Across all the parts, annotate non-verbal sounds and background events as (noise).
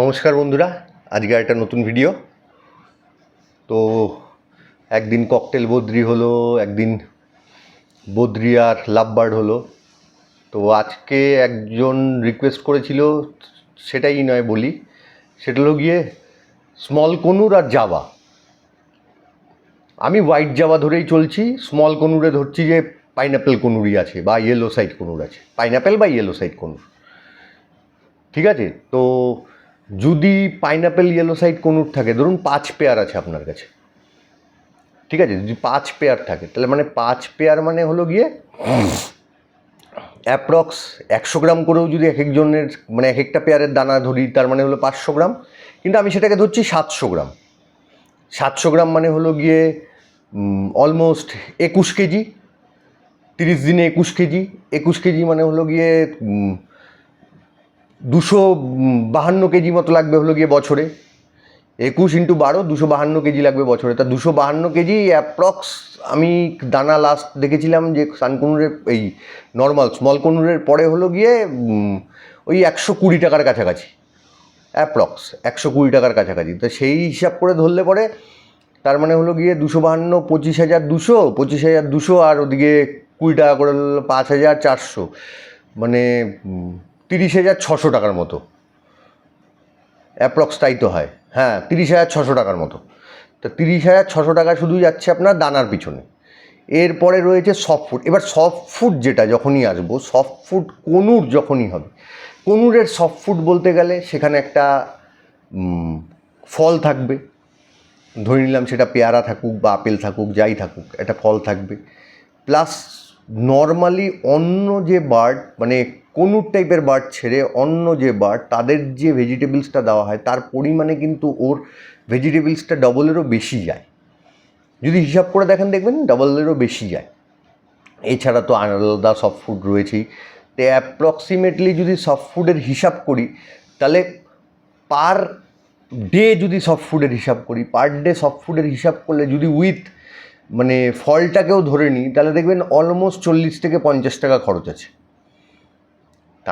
নমস্কার বন্ধুরা, আজকে একটা নতুন ভিডিও তো একদিন ককটেল বদ্রি হলো, একদিন বদ্রি আর লাভবার্ড হলো। তো আজকে একজন রিকোয়েস্ট করেছিল, সেটাই নয় বলি, সেটা হলো গিয়ে স্মল কনুর আর জাবা। আমি হোয়াইট জাবা ধরেই চলছি স্মল কনুরে ধরছি যে পাইনাপেল কনুরই আছে, বা ইয়েলো সাইড কনুর আছে। পাইনাপেল বা ইয়েলো সাইড কনুর। ঠিক আছে? তো যদি পাইনাপেল ইয়েলো সাইড কনুর থাকে, ধরুন পাঁচ পেয়ার আছে আপনার কাছে। ঠিক আছে? যদি পাঁচ পেয়ার থাকে, তাহলে মানে পাঁচ পেয়ার মানে হলো গিয়ে অ্যাপ্রক্স একশো গ্রাম করেও যদি এক একজনের মানে এক একটা পেয়ারের দানা ধরি, তার মানে হলো পাঁচশো গ্রাম। কিন্তু আমি সেটাকে ধরছি সাতশো গ্রাম। সাতশো গ্রাম মানে হলো গিয়ে অলমোস্ট একুশ কেজি, তিরিশ দিনে একুশ কেজি। একুশ কেজি মানে হলো গিয়ে দুশো বাহান্ন কেজি মতো লাগবে হলো গিয়ে বছরে। একুশ ইন্টু বারো, দুশো বাহান্ন কেজি লাগবে বছরে। তা দুশো বাহান্ন কেজি অ্যাপ্রক্স আমি দানা লাস্ট দেখেছিলাম যে সানকুনুরের এই নর্মাল স্মল কনুরের পরে হলো গিয়ে ওই একশো কুড়ি টাকার কাছাকাছি। অ্যাপ্রক্স একশো কুড়ি টাকার কাছাকাছি। তো সেই হিসাব করে ধরলে পরে তার মানে হলো গিয়ে দুশো বাহান্ন, পঁচিশ হাজার দুশো, পঁচিশ হাজার দুশো আর ওদিকে কুড়ি টাকা করে পাঁচ হাজার চারশো। মানে তিরিশ হাজার ছশো টাকার মতো। অ্যাপ্রক্স তাই তো হয়। হ্যাঁ তিরিশ হাজার ছশো টাকার মতো। তো তিরিশ হাজার ছশো টাকা শুধু যাচ্ছে আপনার দানার পিছনে। এরপরে রয়েছে সফট ফুড এবার সফট ফুড যেটা যখনই আসব সফট ফুড কনুর যখনই হবে, কনুরের সফট ফুড বলতে গেলে সেখানে একটা ফল থাকবে। ধরে নিলাম সেটা পেয়ারা থাকুক বা আপেল থাকুক, যাই থাকুক, একটা ফল থাকবে। প্লাস নর্মালি অন্য যে বার্ড মানে কোনুর টাইপের বার্ড ছেড়ে অন্য যে বার্ড, তাদের যে ভেজিটেবলসটা দেওয়া হয়, তার পরিমাণে কিন্তু ওর ভেজিটেবলসটা ডবলেরও বেশি যায়। যদি হিসাব করে দেখেন, দেখবেন ডবলেরও বেশি যায়। এছাড়া তো আলাদা সফট ফুড রয়েছেই। তো অ্যাপ্রক্সিমেটলি যদি সফট ফুডের হিসাব করি, তাহলে পার ডে যদি সফট ফুডের হিসাব করি পার ডে সফট ফুডের হিসাব করলে যদি উইথ মানে ফলটাকেও ধরে নিই, তাহলে দেখবেন অলমোস্ট চল্লিশ থেকে পঞ্চাশ টাকা খরচ আছে।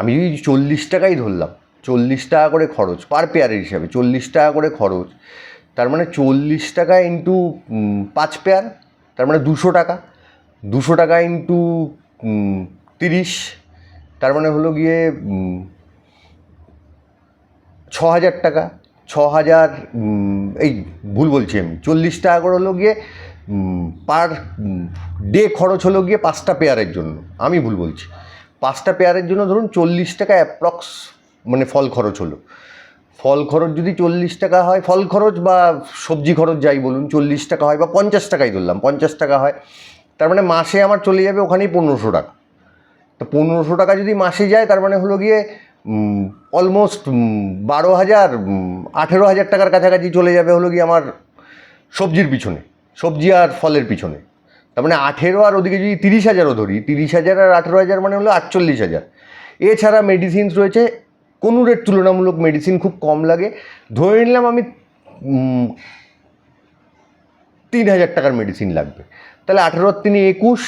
আমি যদি চল্লিশ টাকাই ধরলাম, চল্লিশ টাকা করে খরচ পার পেয়ারের হিসাবে, চল্লিশ টাকা করে খরচ, তার মানে চল্লিশ টাকা ইন্টু পাঁচ পেয়ার তার মানে দুশো টাকা দুশো টাকা ইন্টু তিরিশ, তার মানে হলো গিয়ে ছ হাজার টাকা ছ হাজার এই ভুল বলছি আমি, চল্লিশ টাকা করে হলো গিয়ে পার ডে খরচ হলো গিয়ে পাঁচটা পেয়ারের জন্য, আমি ভুল বলছি। পাঁচটা পেয়ারের জন্য ধরুন চল্লিশ টাকা অ্যাপ্রক্স মানে ফল খরচ হলো। ফল খরচ যদি চল্লিশ টাকা হয়, ফল খরচ বা সবজি খরচ যাই বলুন, চল্লিশ টাকা হয় বা পঞ্চাশ টাকাই ধরলাম, পঞ্চাশ টাকা হয়, তার মানে মাসে আমার চলে যাবে ওখানেই পনেরোশো টাকা। তো পনেরোশো টাকা যদি মাসে যায়, তার মানে হলো গিয়ে অলমোস্ট বারো হাজার আঠেরো হাজার টাকার কাছাকাছি চলে যাবে হলো গিয়ে আমার সবজির পিছনে, সবজি আর ফলের পিছনে। তার মানে আঠেরো আর ওদিকে যদি তিরিশ হাজারও ধরি, তিরিশ হাজার আর আঠেরো হাজার মানে হলো আটচল্লিশ হাজার। এছাড়া মেডিসিনস রয়েছে কোনো রেট তুলনামূলক মেডিসিন খুব কম লাগে। ধরে নিলাম আমি তিন হাজার টাকার মেডিসিন লাগবে। তাহলে আঠেরোর তিনি, একুশ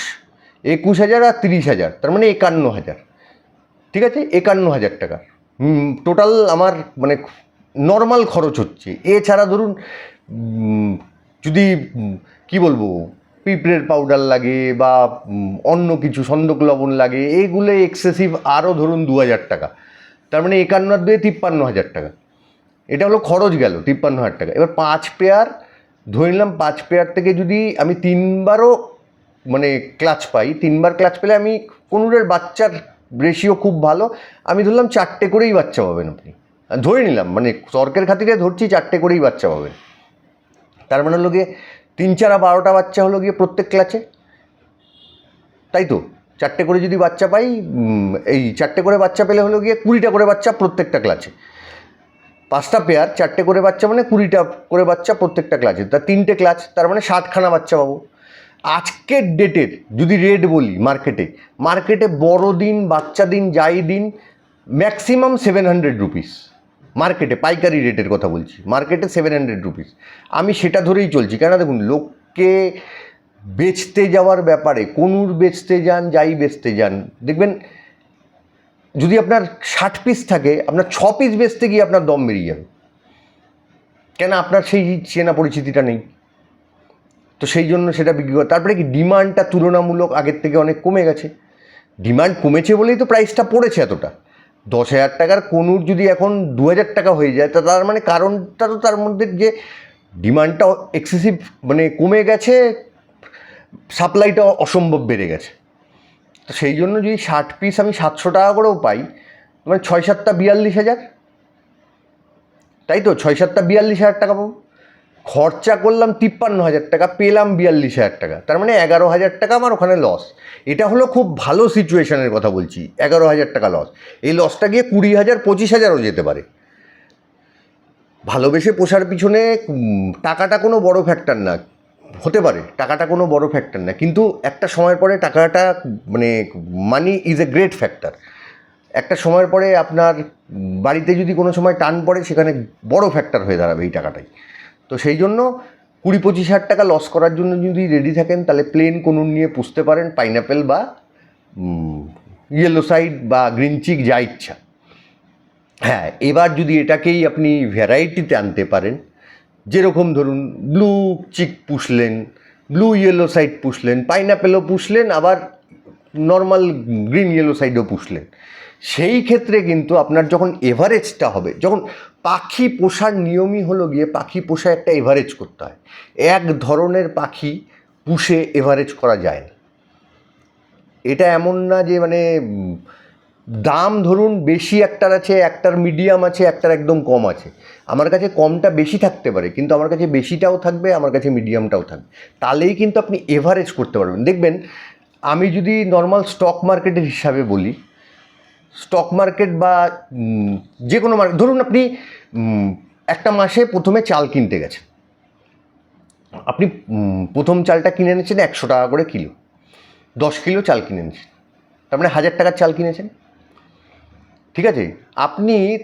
একুশ হাজার আর তিরিশ হাজার, তার মানে একান্ন হাজার। ঠিক আছে? একান্ন হাজার টাকা। টোটাল আমার মানে নর্মাল খরচ হচ্ছে। এছাড়া ধরুন যদি কি বলব? পিঁপড়ের পাউডার লাগে বা অন্য কিছু সন্দক লবণ লাগে এইগুলো এক্সেসিভ আরও ধরুন দু হাজার টাকা। তার মানে একান্ন দুয়ে তিপ্পান্ন হাজার টাকা। এটা হলো খরচ গেল, তিপ্পান্ন হাজার টাকা। এবার পাঁচ পেয়ার, ধরে নিলাম পাঁচ পেয়ার থেকে যদি আমি তিনবারও মানে ক্লাচ পাই, তিনবার ক্লাচ পেলে আমি কোনুরের বাচ্চার রেশিও খুব ভালো, আমি ধরলাম চারটে করেই বাচ্চা পাবেন আপনি। ধরে নিলাম মানে তর্কের খাতিরে ধরছি চারটে করেই বাচ্চা পাবেন। তার মানে হলো গিয়ে তিন চারা বারোটা বাচ্চা হলো গিয়ে প্রত্যেক ক্লাসে তাই তো? চারটে করে যদি বাচ্চা পাই এই চারটে করে বাচ্চা পেলে হলো গিয়ে কুড়িটা করে বাচ্চা প্রত্যেকটা ক্লাসে পাঁচটা পেয়ার চারটে করে বাচ্চা মানে কুড়িটা করে বাচ্চা প্রত্যেকটা ক্লাসে তা তিনটে ক্লাচ তার মানে ষাটখানা বাচ্চা পাবো। আজকের ডেটের যদি রেট বলি মার্কেটে মার্কেটে বড় দিন বাচ্চা দিন, যাই দিন ম্যাক্সিমাম সেভেন হান্ড্রেড রুপিস মার্কেটে পাইকারি রেটের কথা বলছি, মার্কেটে সেভেন হান্ড্রেড রুপিস আমি সেটা ধরেই চলছি, কেন দেখুন, লোককে বেচতে যাওয়ার ব্যাপারে, কোনুর বেচতে যান, যাই বেচতে যান, দেখবেন যদি আপনার ষাট পিস থাকে, আপনার ছ পিস বেচতে গিয়ে আপনার দম বেরিয়ে যাবে। কেন আপনার সেই চেনা পরিচিতিটা নেই। তো সেই জন্য সেটা বিক্রি করে, তারপরে কি ডিমান্ডটা তুলনামূলক আগের থেকে অনেক কমে গেছে। ডিমান্ড কমেছে বলেই তো প্রাইসটা পড়েছে এতটা। দশ হাজার টাকার কনুর যদি এখন দু হাজার টাকা হয়ে যায়, তা তার মানে কারণটা তো তার মধ্যে যে ডিমান্ডটা এক্সেসিভ মানে কমে গেছে সাপ্লাইটা অসম্ভব বেড়ে গেছে। তো সেই জন্য যদি ষাট পিস আমি সাতশো টাকা করেও পাই মানে ছয় সাতটা বিয়াল্লিশ হাজার। তাই তো? ছয় সাতটা বিয়াল্লিশ হাজার টাকা পাবো। খরচা করলাম তিপ্পান্ন হাজার টাকা, পেলাম বিয়াল্লিশ হাজার টাকা। তার মানে এগারো হাজার টাকা আমার ওখানে লস এটা হলো খুব ভালো সিচুয়েশনের কথা বলছি, এগারো হাজার টাকা লস এই লসটা গিয়ে কুড়ি হাজার, পঁচিশ হাজারও যেতে পারে। ভালোবেসে পোষার পিছনে টাকাটা কোনো বড় ফ্যাক্টর না। হতে পারে, টাকাটা কোনো বড় ফ্যাক্টর না। কিন্তু একটা সময়ের পরে টাকাটা মানে money is a great factor একটা সময়ের পরে আপনার বাড়িতে যদি কোনো সময় টান পড়ে, সেখানে বড় ফ্যাক্টর হয়ে দাঁড়াবে এই টাকাটাই। তো সেই জন্য কুড়ি পঁচিশ হাজার টাকা লস করার জন্য যদি রেডি থাকেন, তাহলে প্লেন কোনুন নিয়ে পুষতে পারেন পাইনাপেল বা ইয়েলো সাইড বা গ্রিন চিক যা ইচ্ছা। হ্যাঁ এবার যদি এটাকেই আপনি ভ্যারাইটিতে আনতে পারেন, যেরকম ধরুন ব্লু চিক পুষলেন ব্লু ইয়েলো সাইড পুষলেন পাইনাপেলও পুষলেন, আবার নর্মাল গ্রিন ইয়েলো সাইডও পুষলেন। সেই ক্ষেত্রে কিন্তু আপনার যখন এভারেজটা হবে, যখন পাখি পোষার নিয়মই হলো গিয়ে পাখি পোষা একটা এভারেজ করতে হয়। এক ধরনের পাখি পুষে এভারেজ করা যায় না। এটা এমন না যে মানে দাম ধরুন বেশি একটার আছে, একটার মিডিয়াম আছে, একটার একদম কম আছে। আমার কাছে কমটা বেশি থাকতে পারে, কিন্তু আমার কাছে বেশিটাও থাকবে, আমার কাছে মিডিয়ামটাও থাকবে। তাহলেই কিন্তু আপনি এভারেজ করতে পারবেন। দেখবেন, আমি যদি নর্মাল স্টক মার্কেটের হিসাবে বলি স্টক মার্কেট বা যে কোনো মার্কেট ধরুন আপনি একটা মাসে প্রথমে চাল কিনতে গেছেন। আপনি প্রথম চালটা কিনে এনেছেন একশো টাকা করে কিলো। দশ কিলো চাল কিনে এনেছেন। তার মানে হাজার টাকার চাল কিনেছেন। ঠিক আছে? আপনি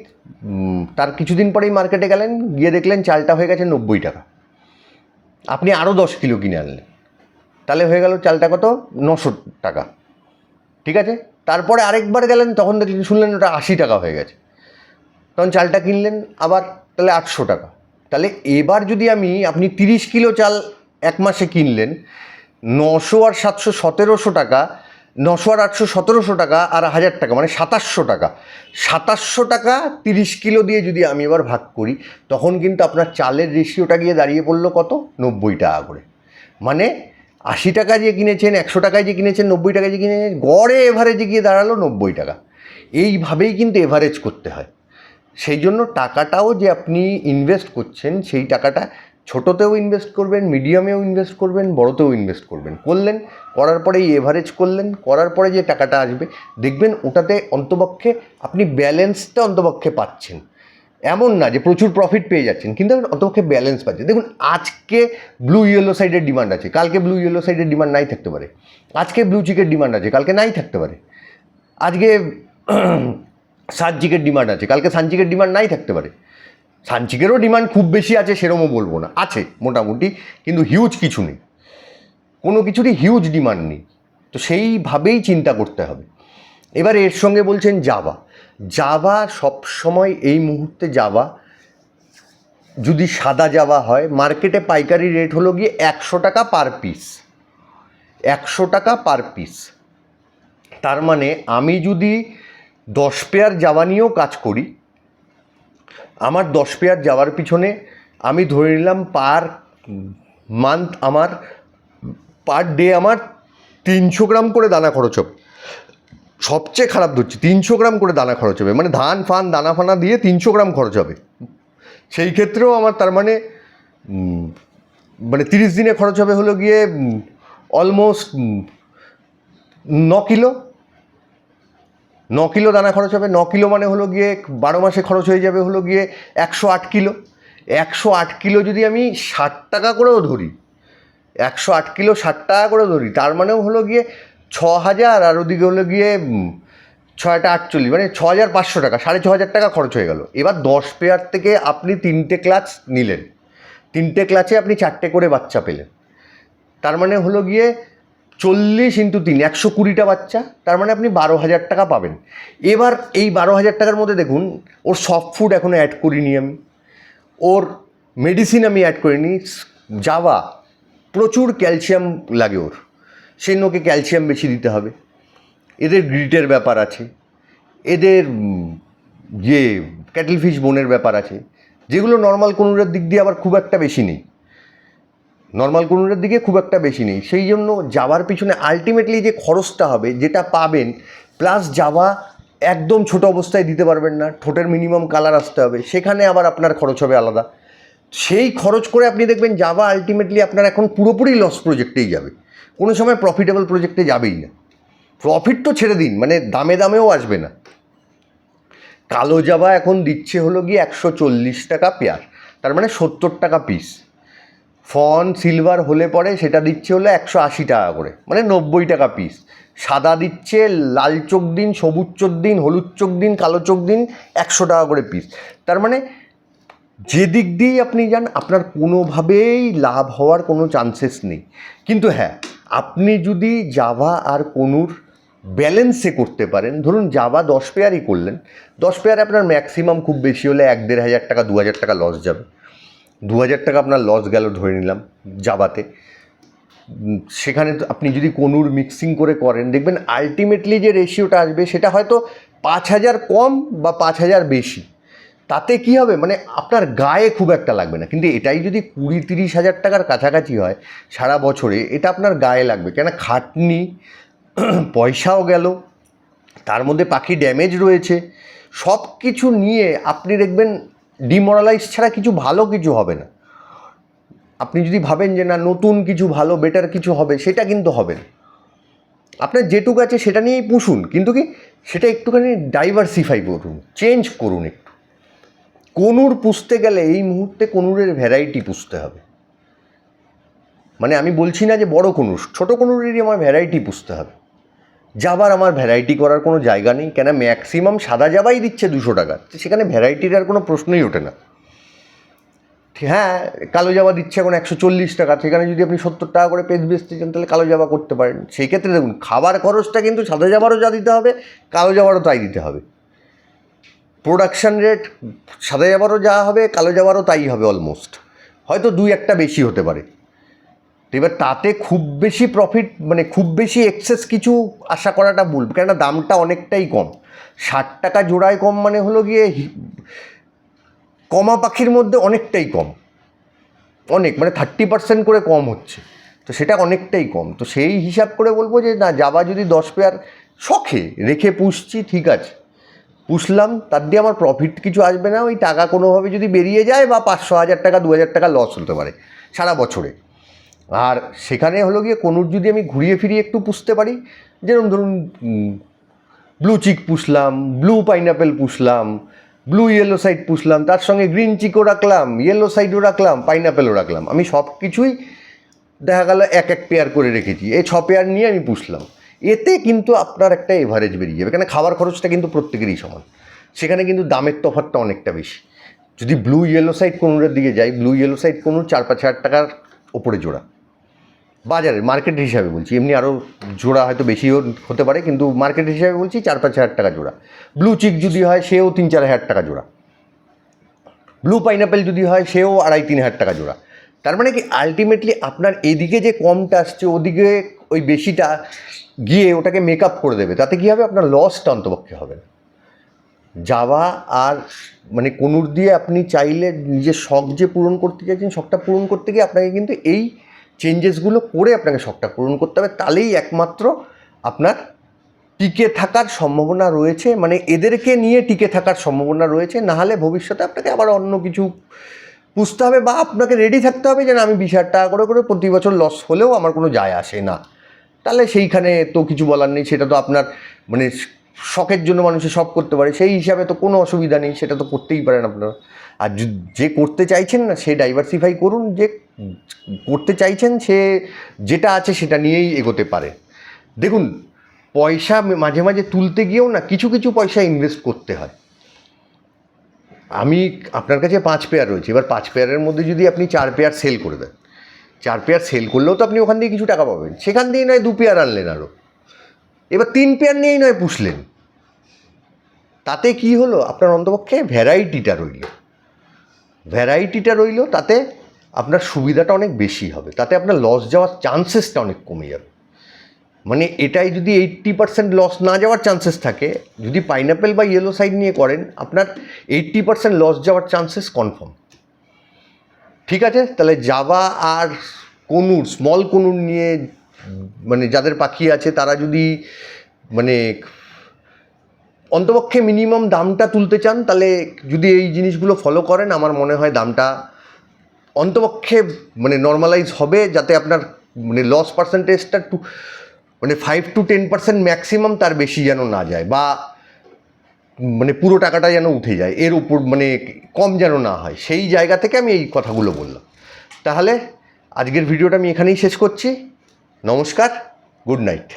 তার কিছুদিন পরেই মার্কেটে গেলেন, গিয়ে দেখলেন চালটা হয়ে গেছে নব্বই টাকা। আপনি আরও দশ কিলো কিনে আনলেন। তাহলে হয়ে গেল চালটা কত? নশো টাকা। ঠিক আছে? তারপরে আরেকবার গেলেন, তখন দেখলেন শুনলেন ওটা আশি টাকা হয়ে গেছে। তখন চালটা কিনলেন, আবার তাহলে আটশো টাকা। তাহলে এবার যদি আমি, আপনি তিরিশ কিলো চাল এক মাসে কিনলেন, নশো আর সাতশো সতেরোশো টাকা, নশো আর আটশো সতেরোশো টাকা আর হাজার টাকা মানে সাতাশশো টাকা। সাতাশশো টাকা তিরিশ কিলো দিয়ে যদি আমি এবার ভাগ করি, তখন কিন্তু আপনার চালের রেশিওটা গিয়ে দাঁড়িয়ে পড়ল কত? নব্বই টাকা করে। মানে আশি টাকা যে কিনেছেন, একশো টাকায় যে কিনেছেন, নব্বই টাকায় যে কিনেছেন, গড়ে এভারেজে গিয়ে দাঁড়াল নব্বই টাকা। এইভাবেই কিন্তু এভারেজ করতে হয়। সেই জন্য টাকাটাও যে আপনি ইনভেস্ট করছেন, সেই টাকাটা ছোটোতেও ইনভেস্ট করবেন মিডিয়ামেও ইনভেস্ট করবেন, বড়তেও ইনভেস্ট করবেন। করলেন, করার পরে এই এভারেজ করলেন, করার পরে যে টাকাটা আসবে, দেখবেন ওটাতে অন্তপক্ষে আপনি ব্যালেন্সটা অন্তপক্ষে পাচ্ছেন। এমন না যে প্রচুর প্রফিট পেয়ে যাচ্ছেন, কিন্তু অন্তপক্ষে ব্যালেন্স পাচ্ছেন। দেখুন, আজকে ব্লু ইয়েলো সাইডের ডিমান্ড আছে, কালকে ব্লু ইয়েলো সাইডের ডিমান্ড নাই থাকতে পারে, আজকে ব্লু চিকের ডিমান্ড আছে, কালকে নাই থাকতে পারে, আজকে (clears throat) সানচিকের ডিমান্ড আছে, কালকে সানচিকের ডিমান্ড নাই থাকতে পারে। সানচিকেরও ডিমান্ড খুব বেশি আছে, সেরমও বলব না, আছে মোটামুটি, কিন্তু হিউজ কিছু নেই। কোনো কিছুরই হিউজ ডিমান্ড নেই। তো সেইভাবেই চিন্তা করতে হবে। এবার এর সঙ্গে বলছেন জাভা জাভা সবসময় এই মুহূর্তে জাভা যদি সাদা জাভা হয় মার্কেটে পাইকারি রেট হলো গিয়ে একশো টাকা পার পিস একশো টাকা পার পিস তার মানে আমি যদি দশ পেয়ার জামা নিয়েও কাজ করি, আমার দশ পেয়ার যাওয়ার পিছনে আমি ধরে নিলাম পার মান্থ আমার পার ডে আমার তিনশো গ্রাম করে দানা খরচ হবে সবচেয়ে খারাপ ধরছি, তিনশো গ্রাম করে দানা খরচ হবে মানে ধান, ফান, দানা ফানা দিয়ে তিনশো গ্রাম খরচ হবে। সেই ক্ষেত্রেও আমার তার মানে মানে তিরিশ দিনে খরচ হবে হলো গিয়ে অলমোস্ট ন কিলো। ন কিলো দানা খরচ হবে, ন কিলো মানে হলো গিয়ে বারো মাসে খরচ হয়ে যাবে হলো গিয়ে একশো আট কিলো। একশো আট কিলো যদি আমি ষাট টাকা করেও ধরি, একশো আট কিলো ষাট টাকা করে ধরি, তার মানেও হলো গিয়ে ছ হাজার আর ওদিকে হলো গিয়ে ছয়টা আটচল্লিশ মানে ছ হাজার পাঁচশো টাকা, সাড়ে ছ হাজার টাকা খরচ হয়ে গেল। এবার দশ পেয়ার থেকে আপনি তিনটে ক্লাচ নিলেন। তিনটে ক্লাচে আপনি চারটে করে বাচ্চা পেলেন। তার মানে হলো গিয়ে চল্লিশ ইন্টু তিন, একশো কুড়িটা বাচ্চা, তার মানে আপনি বারো হাজার টাকা পাবেন। এবার এই বারো হাজার টাকার মধ্যে দেখুন, ওর সফট ফুড এখনও অ্যাড করিনি আমি। ওর মেডিসিন আমি অ্যাড করিনি। জাভা, প্রচুর ক্যালসিয়াম লাগে ওর। সেই ক্যালসিয়াম বেশি দিতে হবে। এদের গ্রিটের ব্যাপার আছে। এদের যে ক্যাটেল ফিশ বোনের ব্যাপার আছে। যেগুলো নর্মাল কনুরের দিক দিয়ে আবার খুব একটা বেশি নেই। নর্মাল কনুরের দিকে খুব একটা বেশি নেই। সেই জন্য যাওয়ার পিছনে আলটিমেটলি যে খরচটা হবে, যেটা পাবেন প্লাস যাওয়া একদম ছোট অবস্থায় দিতে পারবেন না। ঠোঁটের মিনিমাম কালার আসতে হবে। সেখানে আবার আপনার খরচ হবে আলাদা। সেই খরচ করে আপনি দেখবেন, যাওয়া আলটিমেটলি আপনার এখন পুরোপুরি লস প্রজেক্টেই যাবে। কোনো সময় প্রফিটেবল প্রজেক্টে যাবেই না। প্রফিট তো ছেড়ে দিন মানে দামে দামেও আসবে না। কালো জাবা এখন দিচ্ছে হলো গিয়ে একশো চল্লিশ টাকা পেয়ার তার মানে সত্তর টাকা পিস ফন সিলভার হলে পরে সেটা দিচ্ছে হলো একশো আশি টাকা করে মানে নব্বই টাকা পিস সাদা দিচ্ছে লাল চোখ দিন, সবুজ চোখ দিন, হলুদ চোখ দিন, কালো চোখ দিন, একশো টাকা করে পিস তার মানে যে দিক দিয়েই আপনি যান, আপনার কোনোভাবেই লাভ হওয়ার কোনো চান্সেস নেই। কিন্তু হ্যাঁ আপনি যদি জাভা আর কনুর ব্যালেন্সে করতে পারেন ধরুন জাভা দশ পেয়ারই করলেন দশ পেয়ারে আপনার ম্যাক্সিমাম খুব বেশি হলে এক দেড় হাজার টাকা দু হাজার টাকা লস যাবে। দু হাজার টাকা আপনার লস গেল ধরে নিলাম উম, সেখানে আপনি যদি কনুর মিক্সিং করে করেন দেখবেন আলটিমেটলি যে রেশিওটা আসবে সেটা হয়তো পাঁচ হাজার কম বা পাঁচ হাজার বেশি। তাতে কি হবে? মানে আপনার গায়ে খুব একটা লাগবে না। কিন্তু এটাই যদি কুড়ি তিরিশ হাজার টাকার কাছাকাছি হয় সারা বছরে, এটা আপনার গায়ে লাগবে। কেন খাটনি, (clears throat) পয়সাও গেল, তার মধ্যে পাখি ড্যামেজ রয়েছে। সব কিছু নিয়ে আপনি দেখবেন ডিমোরালাইজ ছাড়া কিছু ভালো কিছু হবে না। আপনি যদি ভাবেন যে, না, নতুন কিছু ভালো বেটার কিছু হবে, সেটা কিন্তু হবে না। আপনার যেটুকু আছে সেটা নিয়েই পুষুন। কিন্তু কি, সেটা একটুখানি ডাইভার্সিফাই করুন। চেঞ্জ করুন একটু। কনুর পুষতে গেলে এই মুহূর্তে কনুরের ভ্যারাইটি পুষতে হবে। মানে আমি বলছি না যে বড় কনুর, ছোট কনুরেরই আমার ভ্যারাইটি পুষতে হবে। যাবার আমার ভ্যারাইটি করার কোনো জায়গা নেই, কেন ম্যাক্সিমাম সাদা যাবাই দিচ্ছে দুশো টাকা সেখানে ভ্যারাইটির আর কোনো প্রশ্নই ওঠে না। হ্যাঁ কালো জামা দিচ্ছে এখন একশো চল্লিশ টাকা, সেখানে যদি আপনি সত্তর টাকা করে পেজ বেচতে চান, তাহলে কালো জামা করতে পারেন। সেই ক্ষেত্রে দেখুন, খাবার খরচটা কিন্তু সাদা জামারও যা দিতে হবে, কালো জামারও তাই দিতে হবে। প্রোডাকশান রেট সাদা জামারও যা হবে, কালো জামারও তাই হবে অলমোস্ট হয়তো দুই একটা বেশি হতে পারে। এবার তাতে খুব বেশি প্রফিট মানে খুব বেশি এক্সেস কিছু আশা করাটা ভুল, কেননা দামটা অনেকটাই কম। ষাট টাকা জোড়ায় কম মানে হলো গিয়ে কমা পাখির মধ্যে অনেকটাই কম। অনেক মানে থার্টি পার্সেন্ট করে কম হচ্ছে। তো সেটা অনেকটাই কম। তো সেই হিসাব করে বলব যে না, যাবা যদি দশ পেয়ার শখে, রেখে পুষছি, ঠিক আছে। পুষলাম, তার দিয়ে আমার প্রফিট কিছু আসবে না, ওই টাকা কোনোভাবে যদি বেরিয়ে যায় বা পাঁচশো হাজার টাকা, দু হাজার টাকা লস হতে পারে সারা বছরে। আর সেখানে হলো গিয়ে কোনুর যদি আমি ঘুরিয়ে ফিরিয়ে একটু পুষতে পারি, যেরকম ধরুন ব্লু চিক পুষলাম ব্লু পাইনাপেল পুষলাম ব্লু ইয়েলো সাইড পুষলাম, তার সঙ্গে গ্রিন চিকও রাখলাম ইয়েলো সাইডও রাখলাম পাইনাপেলও রাখলাম। আমি সব কিছুই দেখা গেল এক এক পেয়ার করে রেখেছি। এই ছ পেয়ার নিয়ে আমি পুষলাম। এতে কিন্তু আপনার একটা এভারেজ বেরিয়ে যাবে। কেন? খাবার খরচটা কিন্তু প্রত্যেকেরই সমান। সেখানে কিন্তু দামের তফাতটা অনেকটা বেশি। যদি ব্লু ইয়েলো সাইড কোনুরের দিকে যাই ব্লু ইয়েলো সাইড কোনুর চার পাঁচ হাজার টাকার ওপরে জোড়া। বাজারে মার্কেট হিসাবে বলছি। এমনি আরও জোড়া হয়তো বেশি হতে পারে, কিন্তু মার্কেট হিসাবে বলছি চার পাঁচ হাজার টাকা জোড়া। ব্লু চিক যদি হয়, সেও তিন চার হাজার টাকা জোড়া। ব্লু পাইনাপেল যদি হয়, সেও আড়াই তিন হাজার টাকা জোড়া। তার মানে কি আলটিমেটলি আপনার এদিকে যে কমটা আসছে, ওদিকে ওই বেশিটা গিয়ে ওটাকে মেক আপ করে দেবে, তাতে কী হবে? আপনার লসটা অন্তপক্ষে হবে যাওয়া আর মানে কোনুর দিয়ে আপনি চাইলে নিজের শখ যে পূরণ করতে চাইছেন, শখটা পূরণ করতে গিয়ে আপনাকে কিন্তু এই চেঞ্জেসগুলো করে আপনাকে শখটা পূরণ করতে হবে। তাহলেই একমাত্র আপনার টিকে থাকার সম্ভাবনা রয়েছে। মানে এদেরকে নিয়ে টিকে থাকার সম্ভাবনা রয়েছে। নাহলে ভবিষ্যতে আপনাকে আবার অন্য কিছু বুঝতে হবে বা আপনাকে রেডি থাকতে হবে যেন আমি বিশ হাজার টাকা করে করে প্রতি বছর লস হলেও আমার কোনো যায় আসে না। তাহলে সেইখানে তো কিছু বলার নেই, সেটা তো আপনার মানে শখের জন্য মানুষের শখ করতে পারে, সেই হিসাবে তো কোনো অসুবিধা নেই, সেটা তো করতেই পারেন আপনারা। আর যে করতে চাইছেন না, সে ডাইভার্সিফাই করুন, যে করতে চাইছেন, সে যেটা আছে সেটা নিয়েই এগোতে পারে। দেখুন, পয়সা মাঝে মাঝে তুলতে গিয়েও না, কিছু কিছু পয়সা ইনভেস্ট করতে হয়। আমি আপনার কাছে পাঁচ পেয়ার রয়েছে, এবার পাঁচ পেয়ারের মধ্যে যদি আপনি চার পেয়ার সেল করে দেন চার পেয়ার সেল করলেও তো আপনি ওখান দিয়ে কিছু টাকা পাবেন। সেখান দিয়ে নয় দু পেয়ার আনলেন আরও এবার তিন পেয়ার নিয়েই নয় পুষলেন। তাতে কি হলো? আপনার অন্তপক্ষে ভ্যারাইটিটা রইল। ভ্যারাইটিটা রইল, তাতে আপনার সুবিধাটা অনেক বেশি হবে। তাতে আপনার লস যাওয়ার চান্সেসটা অনেক কমে যাবে। মানে এটাই যদি এইট্টি পার্সেন্ট লস না যাওয়ার চান্সেস থাকে, যদি পাইনাপেল বা ইয়েলো সাইড নিয়ে করেন, আপনার এইট্টি পার্সেন্ট লস যাওয়ার চান্সেস কনফার্ম ঠিক আছে, তাহলে জাবা আর কনুর স্মল কনুর নিয়ে মানে যাদের পাখি আছে, তারা যদি মানে অন্তপক্ষে মিনিমাম দামটা তুলতে চান, তাহলে যদি এই জিনিসগুলো ফলো করেন, আমার মনে হয় দামটা অন্তপক্ষে মানে নর্মালাইজ হবে, যাতে আপনার মানে লস পার্সেন্টেজটা টু মানে five to ten percent maximum তার বেশি যেন না যায়, বা মানে পুরো টাকাটা যেন উঠে যায়, এর উপর মানে কম যেন না হয়, সেই জায়গা থেকে আমি এই কথাগুলো বললাম। তাহলে আজকের ভিডিওটা আমি এখানেই শেষ করছি। নমস্কার, গুড নাইট।